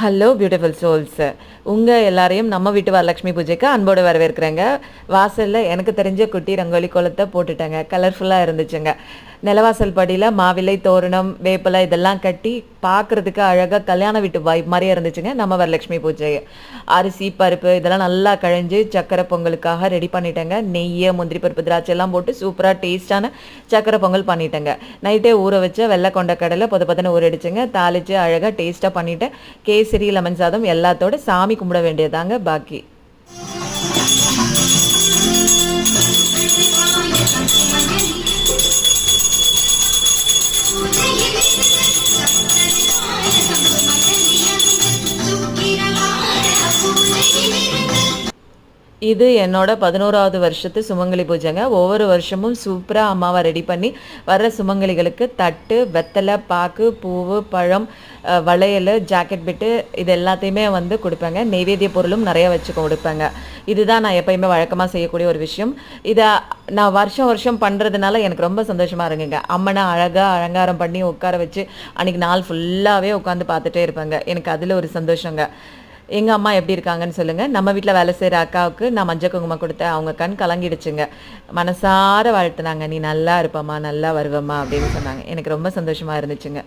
Hello beautiful souls உங்கள் எல்லாரையும் நம்ம வீட்டு வரலட்சுமி பூஜைக்கு அன்போடு வரவேற்கிறேங்க. வாசலில் எனக்கு தெரிஞ்ச குட்டி ரங்கோலி கோலத்தை போட்டுட்டேங்க. கலர்ஃபுல்லாக இருந்துச்சுங்க. நிலவாசல் படியில் மாவிலை தோரணம் வேப்பிலை இதெல்லாம் கட்டி பார்க்குறதுக்கு அழகாக கல்யாண வீட்டு வைப் மாதிரியே இருந்துச்சுங்க. நம்ம வரலட்சுமி பூஜை. அரிசி பருப்பு இதெல்லாம் நல்லா கழிஞ்சு சக்கரை பொங்கலுக்காக ரெடி பண்ணிட்டேங்க. நெய்யை முந்திரி பருப்பு திராட்சை எல்லாம் போட்டு சூப்பராக டேஸ்டான சக்கரை பொங்கல் பண்ணிட்டேங்க. நைட்டே ஊற வச்ச வெள்ளை கொண்ட கடலை பொத ஊற ஊறடிச்சுங்க. தாளித்து அழகாக டேஸ்ட்டாக பண்ணிட்டேன். கேசரி லெமன் சாதம் எல்லாத்தோட சாமி கும்பிட வேண்டியதாங்க பாக்கி. இது என்னோட பதினோராவது வருஷத்து சுமங்கலி பூஜைங்க. ஒவ்வொரு வருஷமும் சூப்பராக அம்மாவை ரெடி பண்ணி வர்ற சுமங்கலிகளுக்கு தட்டு வெத்தலை பாக்கு பூவு பழம் வளையல் ஜாக்கெட் பிட்டு இது எல்லாத்தையுமே வந்து கொடுப்பேங்க. நெய்வேத்திய பொருளும் நிறைய வச்சு கொடுப்பேங்க. இதுதான் நான் எப்பயுமே வழக்கமாக செய்யக்கூடிய ஒரு விஷயம். இதை நான் வருஷம் வருஷம் பண்ணுறதுனால எனக்கு ரொம்ப சந்தோஷமாக இருக்குங்க. அம்மனை அழகாக அலங்காரம் பண்ணி உட்கார வச்சு அன்றைக்கி நாள் ஃபுல்லாகவே உட்காந்து பார்த்துட்டே இருப்பேங்க. எனக்கு அதில் ஒரு சந்தோஷங்க. எங்கள் அம்மா எப்படி இருக்காங்கன்னு சொல்லுங்கள் நம்ம வீட்டில் வேலை செய்கிற அக்காவுக்கு நான் மஞ்சள் குங்குமம் கொடுத்தேன் அவங்க கண் கலங்கிடுச்சுங்க. மனசார வாழ்த்துனாங்க. நீ நல்லா இருப்பம்மா நல்லா வருவம்மா அப்படின்னு சொன்னாங்க. எனக்கு ரொம்ப சந்தோஷமாக இருந்துச்சுங்க.